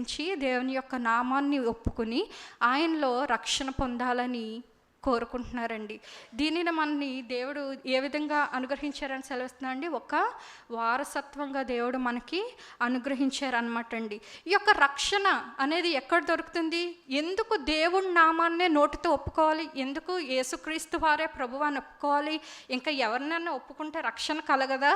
అంగీకరించి దేవుని యొక్క నామాన్ని ఒప్పుకుని ఆయనలో రక్షణ పొందాలని కోరుకుంటున్నారండి. దీనిని మనని దేవుడు ఏ విధంగా అనుగ్రహించారని సెలవిస్తున్నారండి ఒక వారసత్వంగా దేవుడు మనకి అనుగ్రహించారనమాట అండి ఈ యొక్క రక్షణ అనేది ఎక్కడ దొరుకుతుంది? ఎందుకు దేవుడి నామాన్నే నోటితో ఒప్పుకోవాలి? ఎందుకు యేసుక్రీస్తు వారే ప్రభువాన్ని ఒప్పుకోవాలి? ఇంకా ఎవరినైనా ఒప్పుకుంటే రక్షణ కలగదా?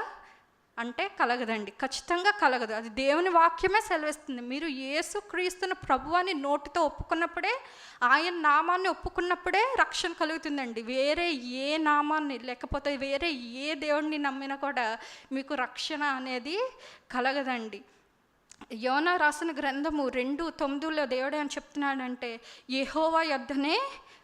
అంటే కలగదండి. ఖచ్చితంగా కలగదు. అది దేవుని వాక్యమే సెలవిస్తుంది. మీరు యేసు క్రీస్తును ప్రభువాని నోటితో ఒప్పుకున్నప్పుడే ఆయన నామాన్ని ఒప్పుకున్నప్పుడే రక్షణ కలుగుతుందండి. వేరే ఏ నామాన్ని లేకపోతే వేరే ఏ దేవుడిని నమ్మినా కూడా మీకు రక్షణ అనేది కలగదండి. యోన రాసిన గ్రంథము రెండు తొమ్మిదిలో దేవుడే అని చెప్తున్నాడంటే యహోవా యొద్దనే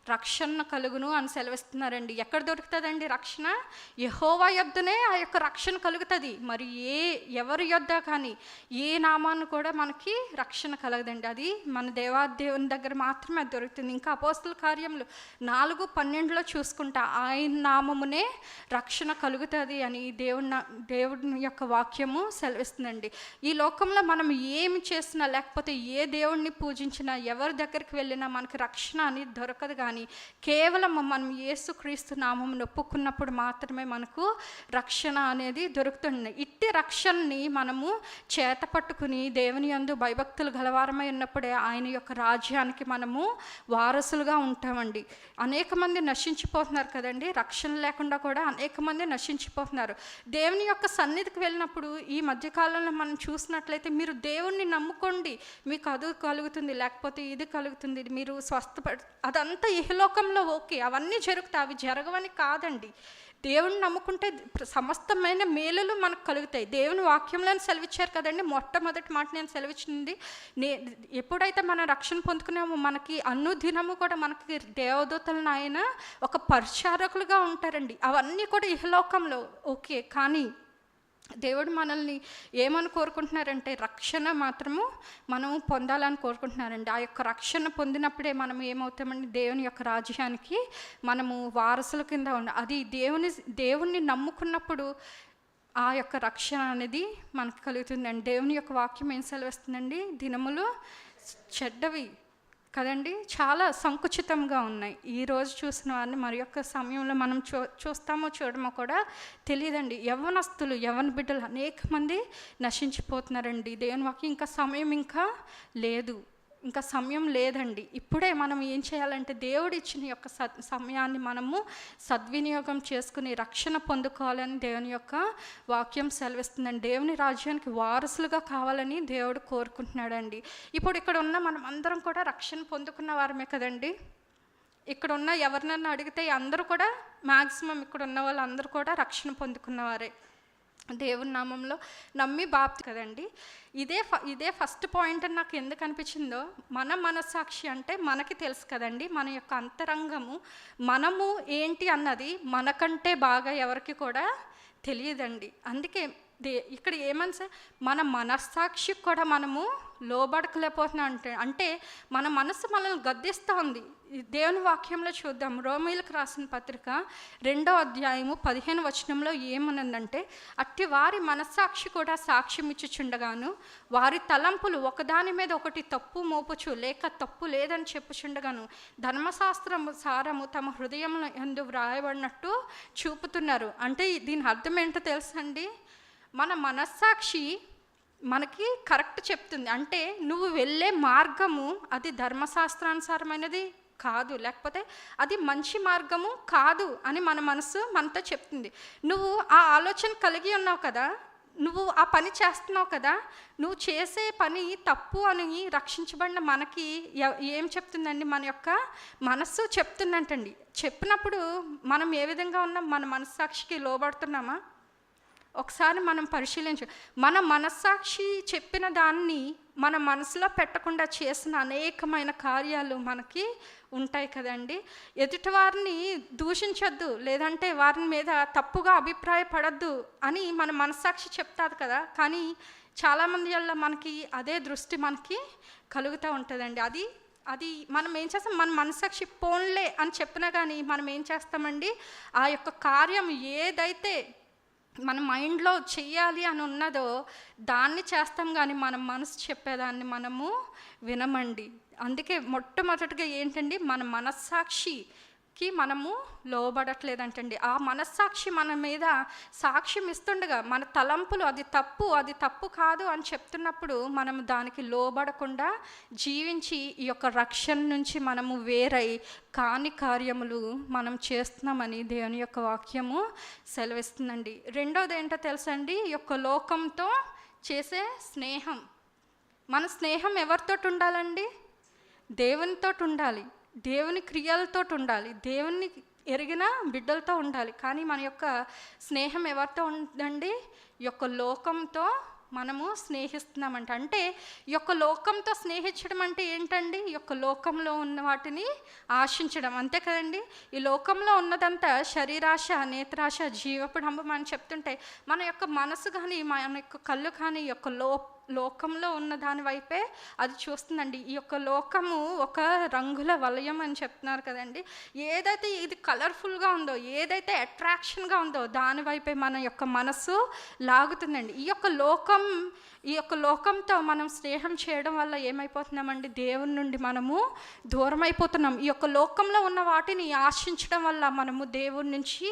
రక్షణ కలుగును అని సెలవిస్తున్నారండి. ఎక్కడ దొరుకుతుందండి రక్షణ? యహోవా యొద్దనే ఆ యొక్క రక్షణ కలుగుతుంది. మరి ఏ ఎవరి యొద్ద కానీ ఏ నామాన్ని కూడా మనకి రక్షణ కలగదండి. అది మన దేవాదేవుని దగ్గర మాత్రమే అది దొరుకుతుంది. ఇంకా అపోస్తుల కార్యములు నాలుగు పన్నెండులో చూసుకుంటా ఆయన నామమునే రక్షణ కలుగుతుంది అని దేవుని దేవుని యొక్క వాక్యము సెలవిస్తుందండి. ఈ లోకంలో మనం ఏమి చేసినా లేకపోతే ఏ దేవుణ్ణి పూజించినా ఎవరి దగ్గరికి వెళ్ళినా మనకి రక్షణ అనేది దొరకదు కానీ కేవలం మనం యేసుక్రీస్తు నామం ఒప్పుకున్నప్పుడు మాత్రమే మనకు రక్షణ అనేది దొరుకుతుంది ఇట్టి రక్షణని మనము చేత పట్టుకుని దేవుని యందు భయభక్తులు గలవారమై ఉన్నప్పుడే ఆయన యొక్క రాజ్యానికి మనము వారసులుగా ఉంటామండి. అనేక మంది నశించిపోతున్నారు కదండి. రక్షణ లేకుండా కూడా అనేక మంది నశించిపోతున్నారు. దేవుని యొక్క సన్నిధికి వెళ్ళినప్పుడు ఈ మధ్యకాలంలో మనం చూసినట్లయితే మీరు దేవుణ్ణి నమ్ముకోండి. మీకు అది కలుగుతుంది లేకపోతే ఇది కలుగుతుంది మీరు స్వస్థపడ అదంతా ఇహలోకంలో ఓకే అవన్నీ జరుగుతాయి అవి జరగవని కాదండి. దేవుణ్ణి నమ్ముకుంటే సమస్తమైన మేలులు మనకు కలుగుతాయి. దేవుని వాక్యంలోనే సెలవిచ్చారు కదండి మొట్టమొదటి మాట నేను సెలవిచ్చింది నే ఎప్పుడైతే మనం రక్షణ పొందుకున్నామో మనకి అన్ను దినము కూడా మనకి దేవదూతలను ఆయన ఒక పరిచారకులుగా ఉంటారండి. అవన్నీ కూడా ఇహలోకంలో ఓకే కానీ దేవుడు మనల్ని ఏమని కోరుకుంటున్నారంటే రక్షణ మాత్రము మనం పొందాలని కోరుకుంటున్నారండి. ఆ యొక్క రక్షణ పొందినప్పుడే మనం ఏమవుతామండి? దేవుని యొక్క రాజ్యానికి మనము వారసుల కింద ఉండ అది దేవుని దేవుణ్ణి నమ్ముకున్నప్పుడు ఆ యొక్క రక్షణ అనేది మనకు కలుగుతుందండి. దేవుని యొక్క వాక్యం ఏం సెలవిస్తుందండి? దినములు చెడ్డవి కదండి? చాలా సంకుచితంగా ఉన్నాయి. ఈ రోజు చూసిన వారిని మరి యొక్క సమయంలో మనం చూ చూస్తామో చూడమో కూడా తెలియదండి. యవ్వనస్తులు యవ్వన బిడ్డలు అనేక మంది నశించిపోతున్నారండి. దేవుని వాకి ఇంకా సమయం ఇంకా లేదు. ఇంకా సమయం లేదండి. ఇప్పుడే మనం ఏం చేయాలంటే దేవుడు ఇచ్చిన యొక్క సమయాన్ని మనము సద్వినియోగం చేసుకుని రక్షణ పొందుకోవాలని దేవుని యొక్క వాక్యం సెలవిస్తుందండి. దేవుని రాజ్యానికి వారసులుగా కావాలని దేవుడు కోరుకుంటున్నాడండి. ఇప్పుడు ఇక్కడ ఉన్న మనం అందరం కూడా రక్షణ పొందుకున్న వారమే కదండి. ఇక్కడ ఉన్న ఎవరినన్నా అడిగితే అందరూ కూడా మ్యాక్సిమం ఇక్కడ ఉన్న వాళ్ళందరూ కూడా రక్షణ పొందుకున్నవారే దేవుని నామంలో నమ్మి బాప్తి కదండి? ఇదే ఫ ఇదే ఫస్ట్ పాయింట్ అని నాకు ఎందుకు అనిపించిందో మన మనస్సాక్షి అంటే మనకి తెలుసు కదండి మన యొక్క అంతరంగము మనము ఏంటి అన్నది మనకంటే బాగా ఎవరికి కూడా తెలియదండి. అందుకే దే ఇక్కడ ఏమని సార్? మన మనస్సాక్షికి కూడా మనము లోబడకలేకపోతున్నాం అంటే అంటే మన మనసు మనల్ని గద్దిస్తూ ఉంది దేవుని వాక్యంలో చూద్దాం. రోమిలకు రాసిన పత్రిక రెండో అధ్యాయము పదిహేను వచనంలో ఏమనుందంటే అట్టి వారి మనస్సాక్షి కూడా సాక్ష్యం ఇచ్చుచుండగాను వారి తలంపులు ఒకదాని మీద ఒకటి తప్పు మోపుచు లేక తప్పు లేదని చెప్పుచుండగాను ధర్మశాస్త్రము సారము తమ హృదయంలో ఎందు వ్రాయబడినట్టు చూపుతున్నారు. అంటే దీని అర్థం ఏంటో తెలుసండి మన మనస్సాక్షి మనకి కరెక్ట్ చెప్తుంది. అంటే నువ్వు వెళ్ళే మార్గము అది ధర్మశాస్త్రానుసారమైనది కాదు. లేకపోతే అది మంచి మార్గము కాదు అని మన మనసు మనతో చెప్తుంది. నువ్వు ఆ ఆలోచన కలిగి ఉన్నావు కదా నువ్వు ఆ పని చేస్తున్నావు కదా నువ్వు చేసే పని తప్పు అని రక్షించబడిన మనకి ఏం చెప్తుందండి? మన యొక్క మనస్సు చెప్తుందంటండి. చెప్పినప్పుడు మనం ఏ విధంగా ఉన్నాం? మన మనస్సాక్షికి లోబడుతున్నామా? ఒకసారి మనం పరిశీలించు. మన మనస్సాక్షి చెప్పిన దాన్ని మన మనసులో పెట్టకుండా చేసిన అనేకమైన కార్యాలు మనకి ఉంటాయి కదండి. ఎదుటి వారిని దూషించొద్దు లేదంటే వారి మీద తప్పుగా అభిప్రాయపడద్దు అని మన మనస్సాక్షి చెప్తాది కదా. కానీ చాలామంది వల్ల మనకి అదే దృష్టి మనకి కలుగుతూ ఉంటుందండి. అది అది మనం ఏం చేస్తాం? మన మనసాక్షి పోన్లే అని చెప్పినా కానీ మనం ఏం చేస్తామండి? ఆ యొక్క కార్యం ఏదైతే మన మైండ్లో చెయ్యాలి అని ఉన్నదో దాన్ని చేస్తాం కానీ మన మనసు చెప్పేదాన్ని మనము వినమండి. అందుకే మొట్టమొదటిగా ఏంటండి? మన మనస్సాక్షి కి మనము లోబడట్లేదంటండి. ఆ మనస్సాక్షి మన మీద సాక్ష్యం ఇస్తుండగా మన తలంపులు అది తప్పు అది తప్పు కాదు అని చెప్తున్నప్పుడు మనం దానికి లోబడకుండా జీవించి ఈ యొక్క రక్షణ నుంచి మనము వేరై కాని కార్యములు మనం చేస్తున్నామని దేవుని యొక్క వాక్యము సెలవిస్తుందండి. రెండోది ఏంటో తెలుసండి ఈ యొక్క లోకంతో చేసే స్నేహం. మన స్నేహం ఎవరితోటి ఉండాలండి? దేవునితోటి ఉండాలి. దేవుని క్రియలతో ఉండాలి. దేవుని ఎరిగిన బిడ్డలతో ఉండాలి. కానీ మన యొక్క స్నేహం ఎవరితో ఉందండి? ఈ యొక్క లోకంతో మనము స్నేహిస్తున్నామంట. అంటే ఈ యొక్క లోకంతో స్నేహించడం అంటే ఏంటండి? ఈ యొక్క లోకంలో ఉన్న వాటిని ఆశించడం. అంతే కదండి? ఈ లోకంలో ఉన్నదంతా శరీరాశ నేత్రాశ జీవపుడంబం అని చెప్తుంటే మన యొక్క మనసు కానీ మన యొక్క కళ్ళు కానీ ఈ యొక్క లో లోకంలో ఉన్న దాని వైపే అది చూస్తుందండి. ఈ యొక్క లోకము ఒక రంగుల వలయం అని చెప్తున్నారు కదండి. ఏదైతే ఇది కలర్ఫుల్గా ఉందో ఏదైతే అట్రాక్షన్గా ఉందో దాని వైపే మన యొక్క మనసు లాగుతుందండి. ఈ యొక్క లోకం ఈ యొక్క లోకంతో మనం స్నేహం చేయడం వల్ల ఏమైపోతున్నామండి? దేవుని నుండి మనము దూరం అయిపోతున్నాం ఈ యొక్క లోకంలో ఉన్న వాటిని ఆశించడం వల్ల మనము దేవుడి నుంచి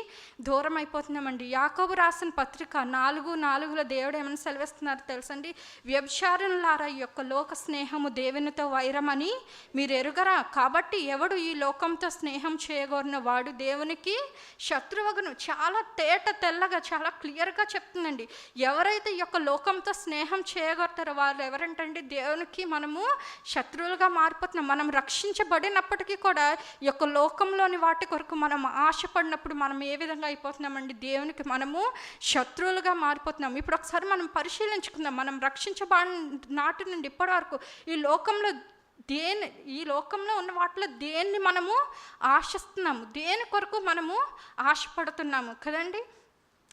దూరం అయిపోతున్నామండి యాకోబు రాసిన పత్రిక నాలుగు నాలుగులో దేవుడు ఏమైనా సెలవిస్తున్నారు తెలుసండి? వ్యభిచారణలారా యొక్క లోక స్నేహము దేవునితో వైరమని మీరు ఎరుగరా కాబట్టి ఎవడు ఈ లోకంతో స్నేహం చేయగోరిన వాడు దేవునికి శత్రువగును. చాలా తేట తెల్లగా చాలా క్లియర్గా చెప్తుందండి. ఎవరైతే ఈ యొక్క లోకంతో స్నేహం చేయగలుగుతారో వాళ్ళు ఎవరంటండి? దేవునికి మనము శత్రువులుగా మారిపోతున్నాం. మనం రక్షించబడినప్పటికీ కూడా ఈ యొక్క లోకంలోని వాటి కొరకు మనం ఆశపడినప్పుడు మనం ఏ విధంగా అయిపోతున్నామండి? దేవునికి మనము శత్రువులుగా మారిపోతున్నాం. ఇప్పుడు ఒకసారి మనం పరిశీలించుకుందాం. మనం రక్షించబడి నాటి నుండి ఇప్పటి వరకు ఈ లోకంలో దేని ఈ లోకంలో ఉన్న వాటిలో దేన్ని మనము ఆశిస్తున్నాము? దేని కొరకు మనము ఆశపడుతున్నాము? కదండి?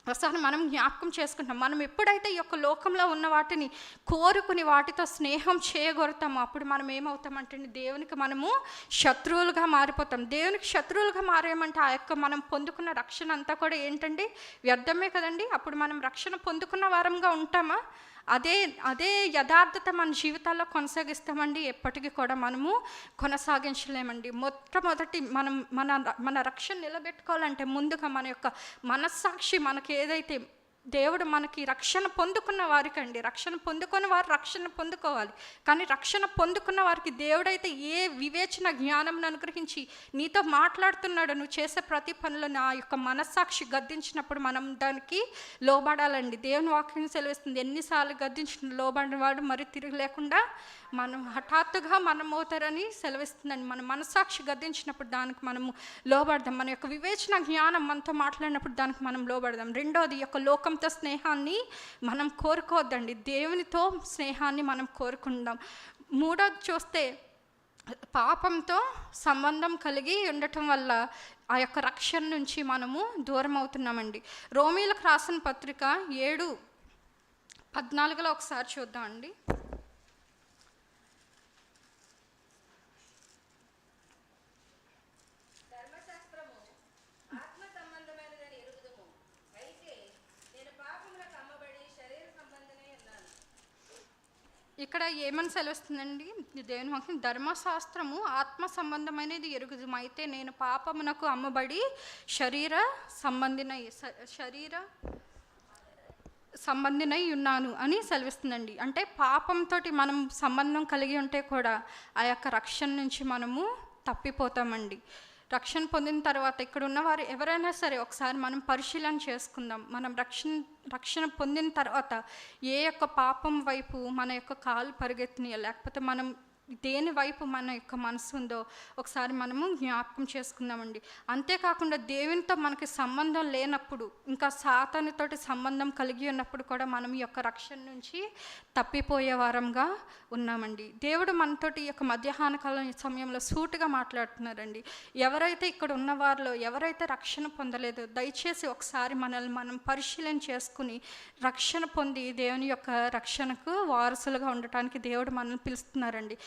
ఒకసారి మనం జ్ఞాపకం చేసుకుంటాం. మనం ఎప్పుడైతే ఈ యొక్క లోకంలో ఉన్న వాటిని కోరుకుని వాటితో స్నేహం చేయగొరుతామో అప్పుడు మనం ఏమవుతామంటే దేవునికి మనము శత్రువులుగా మారిపోతాం. దేవునికి శత్రువులుగా మారేమంటే ఆ యొక్క మనం పొందుకున్న రక్షణ అంతా కూడా ఏంటండి? వ్యర్థమే కదండి? అప్పుడు మనం రక్షణ పొందుకున్న వారంగా ఉంటామా? అదే అదే యథార్థత మన జీవితాల్లో కొనసాగిస్తామండి. ఎప్పటికీ కూడా మనము కొనసాగించలేమండి. మొట్టమొదటి మనం మన మన రక్షణ నిలబెట్టుకోవాలంటే ముందుగా మన యొక్క మనస్సాక్షి మనకి ఏదైతే దేవుడు మనకి రక్షణ పొందుకున్న వారికండి. రక్షణ పొందుకొని వారు రక్షణ పొందుకోవాలి. కానీ రక్షణ పొందుకున్న వారికి దేవుడైతే ఏ వివేచన జ్ఞానం అనుగ్రహించి నీతో మాట్లాడుతున్నాడు నువ్వు చేసే ప్రతి పనులు నా యొక్క మనస్సాక్షి గద్దించినప్పుడు మనం దానికి లోబడాలండి. దేవుని వాక్యం సెలవిస్తుంది. ఎన్నిసార్లు గద్దించిన లోబడిన వాడు మరి తిరిగి లేకుండా మనం హఠాత్తుగా మనమవుతారని సెలవిస్తుందండి మన మనసాక్షి గద్దించినప్పుడు దానికి మనము లోబడదాం. మన యొక్క వివేచన జ్ఞానం మనతో మాట్లాడినప్పుడు దానికి మనం లోబడదాం. రెండోది యొక్క లోకంతో స్నేహాన్ని మనం కోరుకోవద్దండి. దేవునితో స్నేహాన్ని మనం కోరుకుందాం. మూడోది చూస్తే పాపంతో సంబంధం కలిగి ఉండటం వల్ల ఆ యొక్క రక్షణ నుంచి మనము దూరం అవుతున్నామండి రోమీలకు రాసిన పత్రిక ఏడు పద్నాలుగులో ఒకసారి చూద్దాం అండి ధర్మశాస్త్రము ఆత్మ సంబంధమైనదని ఎరుగుదుము అయితే నేను పాపములకు అమ్మబడి శరీర సంబంధమై ఉన్నాను ఇక్కడ ఏమని సెలవుస్తుందండి? దేవుని వాక్యం ధర్మశాస్త్రము ఆత్మ సంబంధమైనది ఎరుగుదు అయితే నేను పాపమునకు అమ్మబడి శరీర సంబంధిన శరీర సంబంధినై ఉన్నాను అని సెలవిస్తుందండి. అంటే పాపంతో మనం సంబంధం కలిగి ఉంటే కూడా ఆ యొక్క రక్షణ నుంచి మనము తప్పిపోతామండి. రక్షణ పొందిన తర్వాత ఇక్కడ ఉన్నవారు ఎవరైనా సరే ఒకసారి మనం పరిశీలన చేసుకుందాం. మనం రక్షణ రక్షణ పొందిన తర్వాత ఏ యొక్క పాపం వైపు మన యొక్క కాలు పరిగెత్తినాయో? లేకపోతే మనం దేని వైపు మన యొక్క మనసు ఉందో ఒకసారి మనము జ్ఞాపకం చేసుకుందామండి. అంతేకాకుండా దేవునితో మనకి సంబంధం లేనప్పుడు ఇంకా సాతానితోటి సంబంధం కలిగి ఉన్నప్పుడు కూడా మనం ఈ యొక్క రక్షణ నుంచి తప్పిపోయే వారంగా ఉన్నామండి. దేవుడు మనతోటి ఈ యొక్క మధ్యాహ్న కాలం సమయంలో సూటుగా మాట్లాడుతున్నారండి. ఎవరైతే ఇక్కడ ఉన్న వారిలో ఎవరైతే రక్షణ పొందలేదో దయచేసి ఒకసారి మనల్ని మనం పరిశీలన చేసుకుని రక్షణ పొంది దేవుని యొక్క రక్షణకు వారసులుగా ఉండటానికి దేవుడు మనల్ని పిలుస్తున్నారండి.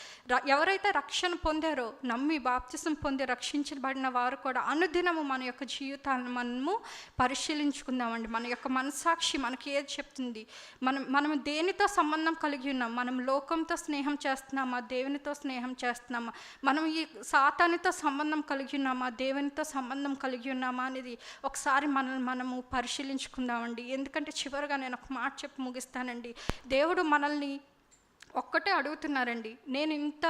ఎవరైతే రక్షణ పొందారో నమ్మి బాప్తిసం పొంది రక్షించబడిన వారు కూడా అనుదినము మన యొక్క జీవితాలను మనము పరిశీలించుకుందామండి. మన యొక్క మనసాక్షి మనకి ఏది చెప్తుంది? మనం మనం దేనితో సంబంధం కలిగి ఉన్నాం? మనం లోకంతో స్నేహం చేస్తున్నామా? దేవునితో స్నేహం చేస్తున్నామా? మనం ఈ సాతానితో సంబంధం కలిగి ఉన్నామా? దేవునితో సంబంధం కలిగి ఉన్నామా అనేది ఒకసారి మనల్ని మనము పరిశీలించుకుందామండి. ఎందుకంటే చివరిగా నేను ఒక మాట చెప్పి ముగిస్తానండి. దేవుడు మనల్ని ఒక్కటే అడుగుతున్నారండి. నేను ఇంత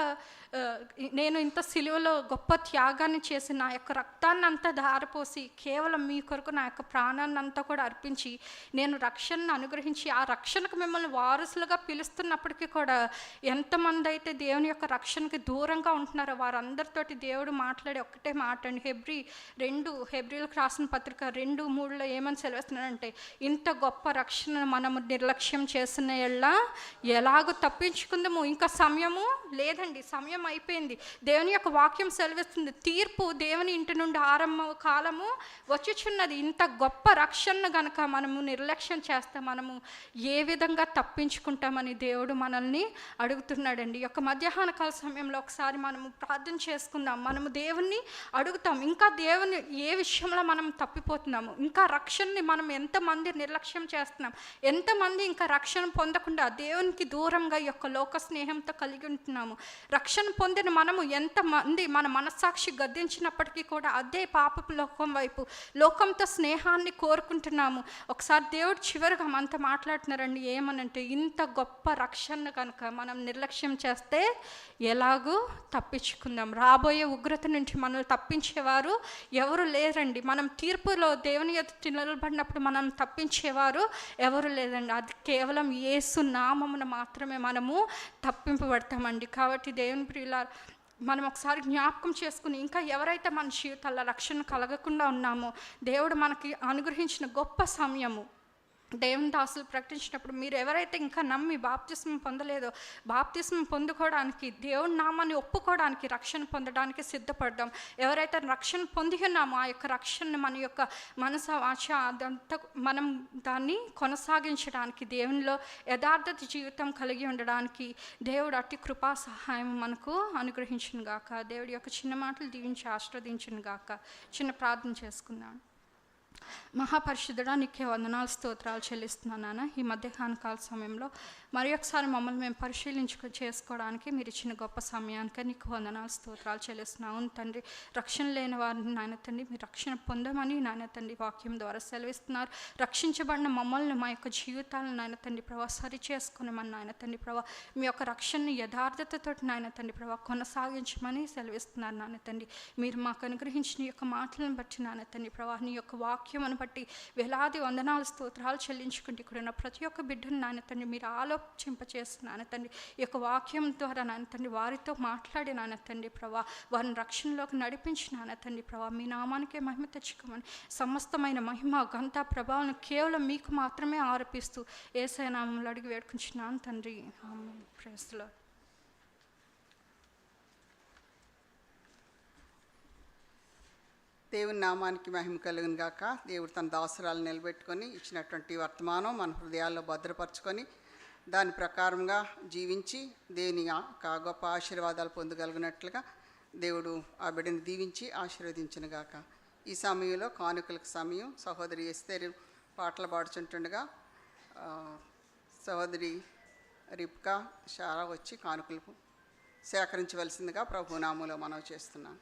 నేను ఇంత సిలువలో గొప్ప త్యాగాన్ని చేసి నా యొక్క రక్తాన్ని అంతా ధారపోసి కేవలం మీ కొరకు నా యొక్క ప్రాణాన్ని అంతా కూడా అర్పించి నేను రక్షణను అనుగ్రహించి ఆ రక్షణకు మిమ్మల్ని వారసులుగా పిలుస్తున్నప్పటికీ కూడా ఎంతమంది అయితే దేవుని యొక్క రక్షణకి దూరంగా ఉంటున్నారో వారందరితోటి దేవుడు మాట్లాడే ఒక్కటే మాట అండి. హెబ్రి రెండు హెబ్రిలకు రాసిన పత్రిక రెండు మూడులో ఏమని సెలవుస్తున్నాడంటే ఇంత గొప్ప రక్షణ మనము నిర్లక్ష్యం చేసిన ఎలా ఎలాగో తప్పించుకుందాము ఇంకా సమయము లేదండి. సమయం అయిపోయింది. దేవుని యొక్క వాక్యం సెలవిస్తుంది. తీర్పు దేవుని ఇంటి నుండి ఆరంభ కాలము వచ్చుచున్నది. ఇంత గొప్ప రక్షణను గనక మనము నిర్లక్ష్యం చేస్తే మనము ఏ విధంగా తప్పించుకుంటామని దేవుడు మనల్ని అడుగుతున్నాడండి. యొక్క మధ్యాహ్న కాల సమయంలో ఒకసారి మనము ప్రార్థన చేసుకుందాం. మనము దేవుణ్ణి అడుగుతాం. ఇంకా దేవుని ఏ విషయంలో మనం తప్పిపోతున్నాము? ఇంకా రక్షణని మనం ఎంతమంది నిర్లక్ష్యం చేస్తున్నాం? ఎంతమంది ఇంకా రక్షణ పొందకుండా దేవునికి దూరంగా ఈ యొక్క లోక స్నేహంతో కలిగి ఉంటున్నాము. రక్షణ పొందిన మనము ఎంతమంది మన మనస్సాక్షి గద్దించినప్పటికీ కూడా అదే పాపపు లోకం వైపు లోకంతో స్నేహాన్ని కోరుకుంటున్నాము. ఒకసారి దేవుడు చివరిగా మనతో మాట్లాడుతున్నారండి ఏమనంటే ఇంత గొప్ప రక్షణ కనుక మనం నిర్లక్ష్యం చేస్తే ఎలాగూ తప్పించుకుందాం. రాబోయే ఉగ్రత నుంచి మనల్ని తప్పించేవారు ఎవరు లేరండి. మనం తీర్పులో దేవుని ఎదుటి నిలబడినప్పుడు మనం తప్పించేవారు ఎవరు లేదండి అది కేవలం యేసు నామమున మాత్రమే మనము తప్పింపబడతామండి. కాబట్టి దేవుని ప్రియుల మనం ఒకసారి జ్ఞాపకం చేసుకుని ఇంకా ఎవరైతే మన జీవితాల్లో రక్షణ కలగకుండా ఉన్నామో దేవుడు మనకి అనుగ్రహించిన గొప్ప సమయము. దేవుని దాసులు ప్రకటించినప్పుడు మీరు ఎవరైతే ఇంకా నమ్మి బాప్తిస్మం పొందలేదో బాప్తిస్మం పొందుకోవడానికి దేవుని నామాన్ని ఒప్పుకోవడానికి రక్షణ పొందడానికి సిద్ధపడదాం. ఎవరైతే రక్షణ పొంది ఉన్నామో ఆ యొక్క రక్షణని మన యొక్క మనసు ఆశ అదంతా మనం దాన్ని కొనసాగించడానికి దేవునిలో యథార్థత జీవితం కలిగి ఉండడానికి దేవుడు అట్టి కృపా సహాయం మనకు అనుగ్రహించిన గాక దేవుడి యొక్క చిన్న మాటలు దీవించి ఆస్వాదించిన గాక చిన్న ప్రార్థన చేసుకుందాం. మహాపరిశుద్ధుడా నీకే వందనాలు స్తోత్రాలు చెల్లిస్తున్నాను నాన్న. ఈ మధ్యాహ్న కాల సమయంలో మరి ఒకసారి మమ్మల్ని మేము పరిశీలించు చేసుకోవడానికి మీరు ఇచ్చిన గొప్ప సమయానికి నీకు వందనాలు స్తోత్రాలు చెల్లిస్తున్నాను తండ్రి రక్షణ లేని వారిని నాయన తండ్రి మీరు రక్షణ పొందమని నాయన తండ్రి వాక్యం ద్వారా సెలవిస్తున్నారు. రక్షించబడిన మమ్మల్ని మా యొక్క జీవితాలను నాయన తండ్రి ప్రభా సరి చేసుకునేమని నాయన తండ్రి ప్రభావ మీ యొక్క రక్షణను యథార్థతతో నాయన తండ్రి ప్రభా కొనసాగించమని సెలవిస్తున్నారు నాయన తండ్రి. మీరు మాకు అనుగ్రహించిన యొక్క మాటలను బట్టి నాయన తండ్రి ప్రభా నీ యొక్క వాక్యం వాక్యమును బట్టి వేలాది వందనాలు స్తోత్రాలు చెల్లించుకుంటూ ఇక్కడ ఉన్న ప్రతి ఒక్క బిడ్డను నాన్న తండ్రి మీరు ఆలోచింపచేసి నాయన తండ్రి. ఈ యొక్క వాక్యం ద్వారా నాన్న తండ్రి వారితో మాట్లాడి నాన్న తండ్రి ప్రభా వారిని రక్షణలోకి నడిపించి నాన్న తండ్రి ప్రభా మీ నామానికే మహిమ తెచ్చుకోమని సమస్తమైన మహిమ గంత ప్రభావం కేవలం మీకు మాత్రమే ఆరోపిస్తూ ఏసైనామంలో అడిగి వేడుకుంటున్నాను తండ్రి. ప్రేస్లో దేవుని నామానికి మహిమ కలుగును గాక దేవుడు తన దాసురాలు నిలబెట్టుకొని ఇచ్చినటువంటి వర్తమానం మన హృదయాల్లో భద్రపరచుకొని దాని ప్రకారంగా జీవించి దేవుని ఆ గొప్ప ఆశీర్వాదాలు పొందగలిగినట్లుగా దేవుడు ఆ బిడ్డని దీవించి ఆశీర్వదించిన గాక. ఈ సమయంలో కానుకలకు సమయం. సహోదరి ఎస్తేరు పాటలు పాడుచుంటుండగా సహోదరి రిప్కా షారా వచ్చి కానుకలు సేకరించవలసిందిగా ప్రభునామంలో మనం చేస్తున్నాను.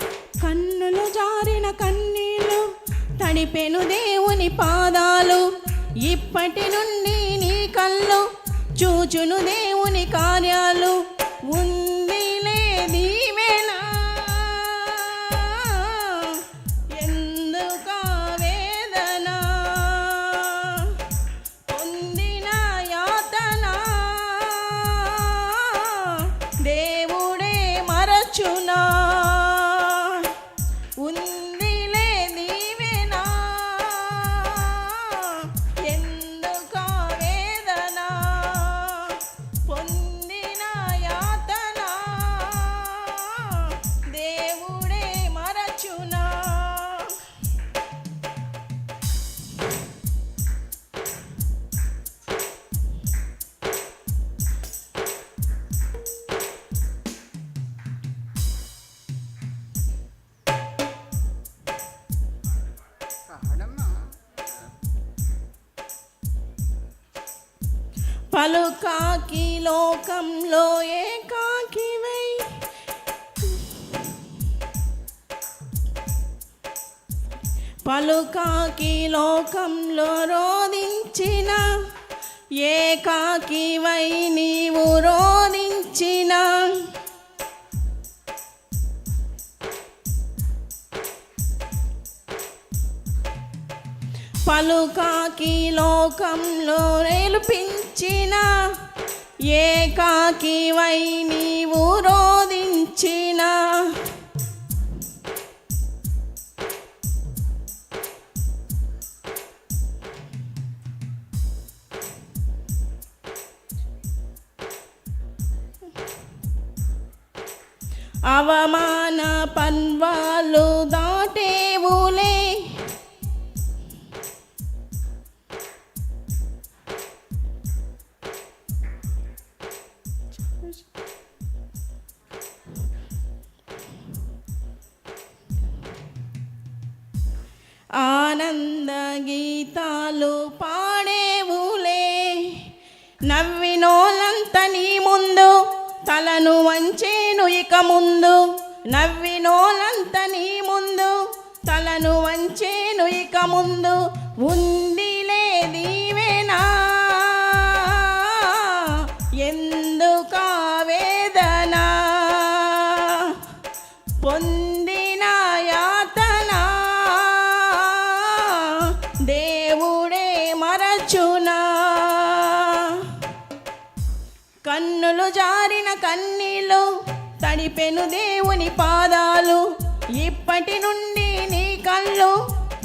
కన్నులు జారిన కన్నీళ్ళు తడిపెను దేవుని పాదాలు. ఇప్పటి నుండి నీ కళ్ళు చూచును దేవుని కార్యాలు. ఉంది లేది పలుకాకి లోకంలో ఏకాకివై పలుకాకి లోకంలో రోధించిన ఏకాకివై నీవు రోధించిన. పలుకాకి లోకంలో నిలిపించిన ఏకాకివై నీవు రోధించిన. అవమాన పన్వాలు ఆనంద గీతాలు పాడేవులే. నవ్వినోలంత నీ ముందు తలను వంచేను ఇక ముందు. నవ్వినోలంత నీ ముందు తలను వంచేను ఇక ముందు. ఉంది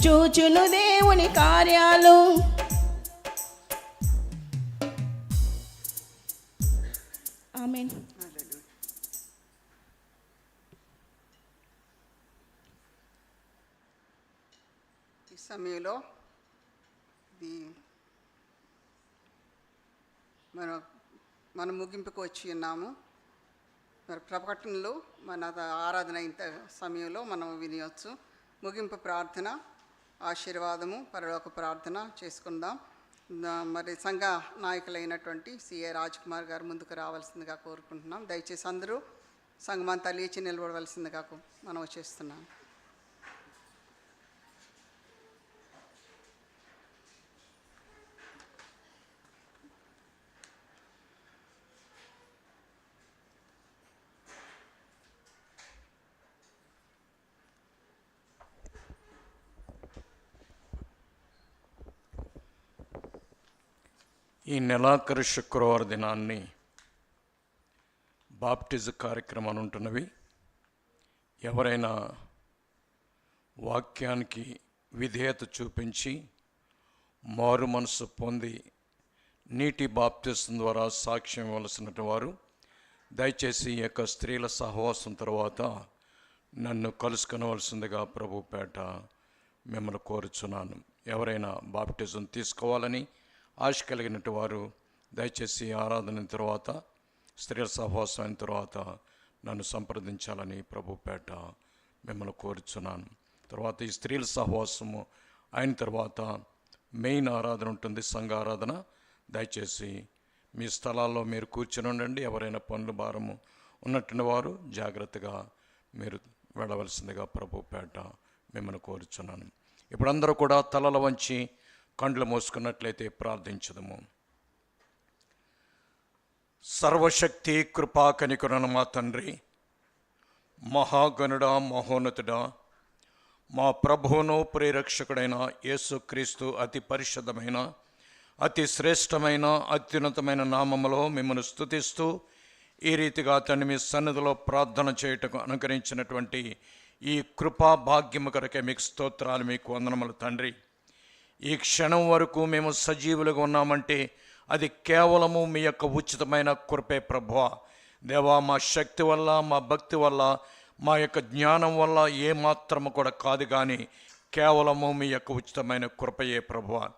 చూచును దేవుని కార్యాలు. ఆమెన్. ఈ సమయంలో ఇది మన మన ముగింపుకు వచ్చి ఉన్నాము. మరి ప్రకటనలు మన ఆరాధన ఇంత సమయంలో మనం వినియొచ్చు. ముగింపు ప్రార్థన. ఆశీర్వాదము పరలోక ప్రార్థన చేసుకుందాం. మరి సంఘ నాయకులైనటువంటి సిఏ రాజ్కుమార్ గారు ముందుకు రావాల్సిందిగా కోరుకుంటున్నాం. దయచేసి అందరూ సంఘమంతా లేచి నిలబడవలసిందిగా మనం చేస్తున్నాం ఈ నెలాఖరు శుక్రవార దినాన్ని బాప్టిజ కార్యక్రమాలు ఉంటున్నవి. ఎవరైనా వాక్యానికి విధేయత చూపించి మారు మనసు పొంది నీటి బాప్తిసం ద్వారా సాక్ష్యం ఇవ్వాల్సిన వారు దయచేసి ఈ యొక్క స్త్రీల సహవాసం తర్వాత నన్ను కలుసుకొనవలసిందిగా ప్రభుపేట మిమ్మల్ని కోరుచున్నాను. ఎవరైనా బాప్టిజం తీసుకోవాలని ఆశ కలిగినట్టు వారు దయచేసి ఆరాధన తర్వాత స్త్రీల సహవాసం తర్వాత నన్ను సంప్రదించాలని ప్రభుపేట మిమ్మల్ని కోరుచున్నాను. తర్వాత ఈ స్త్రీల సహవాసము అయిన తర్వాత మెయిన్ ఆరాధన ఉంటుంది సంఘ ఆరాధన. దయచేసి మీ స్థలాల్లో మీరు కూర్చుని ఉండండి ఎవరైనా పనులు భారము ఉన్నటువంటి వారు జాగ్రత్తగా మీరు వెళ్ళవలసిందిగా ప్రభుపేట మిమ్మల్ని కోరుచున్నాను. ఇప్పుడు అందరూ కూడా తలల వంచి కండ్లు మూసుకున్నట్లయితే ప్రార్థించదము. సర్వశక్తి కృపా కనికరణ మా తండ్రి మహాగణుడా మహోన్నతుడా మా ప్రభువును ప్రేరక్షకుడైన యేసుక్రీస్తు అతి పరిశుద్ధమైన అతి శ్రేష్టమైన అత్యున్నతమైన నామములో మిమ్మల్ని స్థుతిస్తూ ఈ రీతిగా అతన్ని మీ సన్నిధిలో ప్రార్థన చేయుటకు అనుకరించినటువంటి ఈ కృపా భాగ్యము కొరకే మీకు స్తోత్రాలు మీకు వందనములు తండ్రి. ఈ క్షణం వరకు మేము సజీవులుగా ఉన్నామంటే అది కేవలము మీ యొక్క ఉచితమైన కృపే ప్రభువ. దేవా మా శక్తి వల్ల మా భక్తి వల్ల మా యొక్క జ్ఞానం వల్ల ఏ మాత్రము కూడా కాదు కానీ కేవలము మీ యొక్క ఉచితమైన కృపయే ప్రభువ.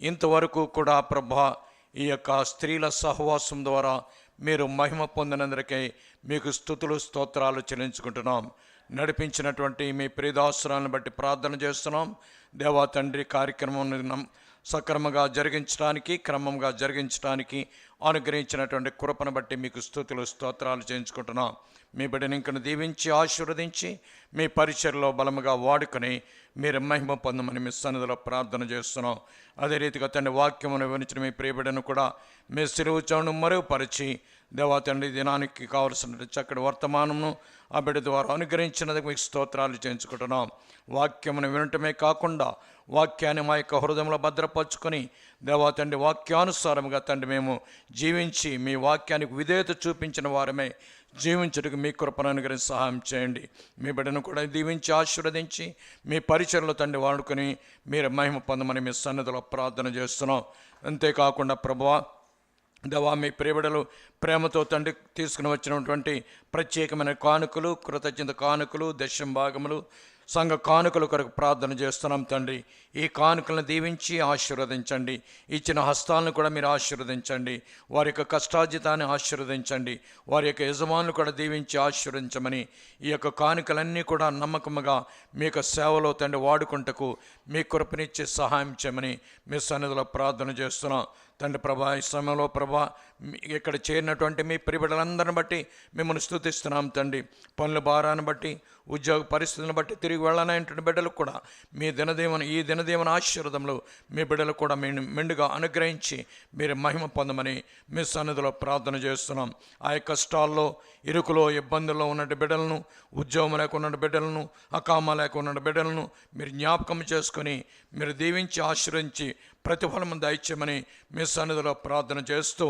ఇంతవరకు కూడా ప్రభ ఈ యొక్క స్త్రీల సహవాసం ద్వారా మీరు మహిమ పొందినందుకై మీకు స్థుతులు స్తోత్రాలు చెల్లించుకుంటున్నాం. నడిపించినటువంటి మీ ప్రియదాసురాలను బట్టి ప్రార్థన చేస్తున్నాం. దేవా తండ్రి కార్యక్రమం సక్రమంగా జరిగించడానికి క్రమంగా జరిగించడానికి అనుగ్రహించినటువంటి కృపను బట్టి మీకు స్థుతులు స్తోత్రాలు చేయించుకుంటున్నాం. మీ బిడ్డని ఇంకను దీవించి ఆశీర్వదించి మీ పరిచయలో బలముగా వాడుకొని మీరు మహిమ పొందమని మీ సన్నిధిలో ప్రార్థన చేస్తున్నాం. అదే రీతిగా తండ్రి వాక్యమును వివరించిన మీ ప్రియబిడ్డను కూడా మీ సిరువు చౌను మరుగుపరిచి దేవా తండ్రి దినానికి కావలసిన చక్కటి వర్తమానమును ఆ బిడ్డ ద్వారా అనుగ్రహించినందుకు మీకు స్తోత్రాలు చేయించుకుంటున్నాం. వాక్యమును వినటమే కాకుండా వాక్యాన్ని మా యొక్క హృదయంలో భద్రపరుచుకొని దేవా తండ్రి వాక్యానుసారముగా తండ్రి మేము జీవించి మీ వాక్యానికి విధేయత చూపించిన వారమే. జీవించడానికి మీ కృపను అనుగ్రహించి సహాయం చేయండి. మీ బిడ్డను కూడా దీవించి ఆశీర్వదించి మీ పరిచయలో తండ్రి వాడుకొని మీరు మహిమ పొందమని మీ సన్నిధిలో ప్రార్థన చేస్తున్నాం. అంతేకాకుండా ప్రభువా దవా మీ ప్రియబడలు ప్రేమతో తండ్రి తీసుకుని వచ్చినటువంటి ప్రత్యేకమైన కానుకలు కృతజ్ఞత కానుకలు దశం భాగములు సంఘ కానుకల కొరకు ప్రార్థన చేస్తున్నాం తండ్రి. ఈ కానుకలను దీవించి ఆశీర్వదించండి. ఇచ్చిన హస్తాలను కూడా మీరు ఆశీర్వదించండి. వారి యొక్క కష్టార్జితాన్ని ఆశీర్వదించండి. వారి యొక్క యజమానులు కూడా దీవించి ఆశీర్వదించమని ఈ యొక్క కానుకలన్నీ కూడా నమ్మకముగా మీ యొక్క సేవలో తండ్రి వాడుకుంటకు మీ కృపనిచ్చి సహాయం చేయమని మీ సన్నిధిలో ప్రార్థన చేస్తున్నాం. తండ్రి ప్రభా ఈ సమయంలో ప్రభా ఇక్కడ చేరినటువంటి మీ ప్రిబిడలందరిని బట్టి మిమ్మల్ని స్థుతిస్తున్నాం తండ్రి. పనుల భారాన్ని బట్టి ఉద్యోగ పరిస్థితులను బట్టి తిరిగి వెళ్ళనటువంటి బిడ్డలకు కూడా మీ దినదీవన ఈ దినదీవన ఆశీర్వదంలో మీ బిడ్డలకు కూడా మీ మెండుగా అనుగ్రహించి మీరు మహిమ పొందమని మీ సన్నిధిలో ప్రార్థన చేస్తున్నాం. ఆ యొక్క స్టాల్లో ఇరుకులో ఇబ్బందుల్లో ఉన్న బిడ్డలను ఉద్యోగం లేకున్న బిడ్డలను అకామ లేకున్న బిడ్డలను మీరు జ్ఞాపకం చేసుకొని మీరు దీవించి ఆశ్రయించి ప్రతిఫలం దయచేయమని మీ సన్నిధిలో ప్రార్థన చేస్తూ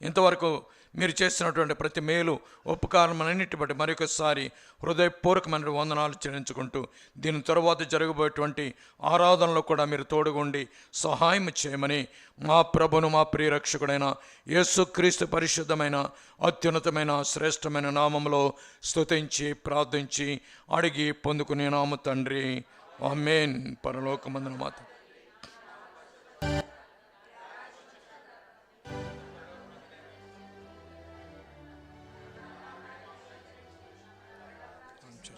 ఇంతవరకు మీరు చేసినటువంటి ప్రతి మేలు ఉపకారములన్నిటి బట్టి మరొకసారి హృదయపూర్వకమైన వందనాలు చెల్లించుకుంటూ దీని తరువాత జరగబోయేటువంటి ఆరాధనలో కూడా మీరు తోడుగుండి సహాయం చేయమని మా ప్రభును మా ప్రియరక్షకుడైన యేసుక్రీస్తు పరిశుద్ధమైన అత్యున్నతమైన శ్రేష్టమైన నామంలో స్తుతించి ప్రార్థించి అడిగి పొందుకునే నామ తండ్రి. ఆమెన్. పరలోకమందున మాత్రం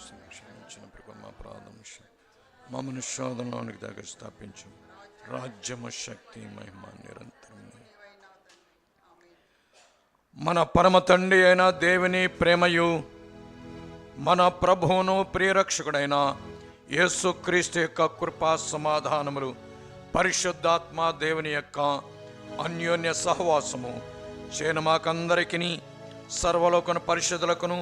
చేసిన క్షమించినప్పుడు మా ప్రార్థన శోధనలోనికి దగ్గర స్థాపించు. రాజ్యము శక్తి మహిమ నిరంతరం మన పరమ తండ్రి అయిన దేవుని ప్రేమయు మన ప్రభువును ప్రియరక్షకుడైన యేసుక్రీస్తు యొక్క కృపా సమాధానములు పరిశుద్ధాత్మ దేవుని యొక్క అన్యోన్య సహవాసము చేయన మాకందరికీ సర్వలోకన పరిశుద్ధులకును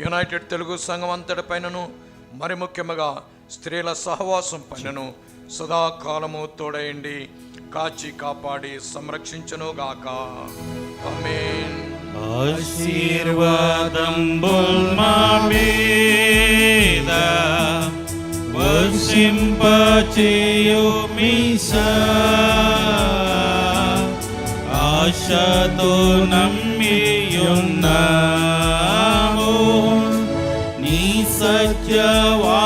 యునైటెడ్ తెలుగు సంఘం అంతటిపైనను మరి ముఖ్యముగా స్త్రీల సహవాసం పైనను సదాకాలము తోడయండి. కాచి కాపాడి సంరక్షించను గాక ఆమేన్. ఆశీర్వాదంబుల్ మా మీద వర్షింపచేయు మీసా ఆశతో నమ్మియున్నా. ವಾಕ್ಯವಾ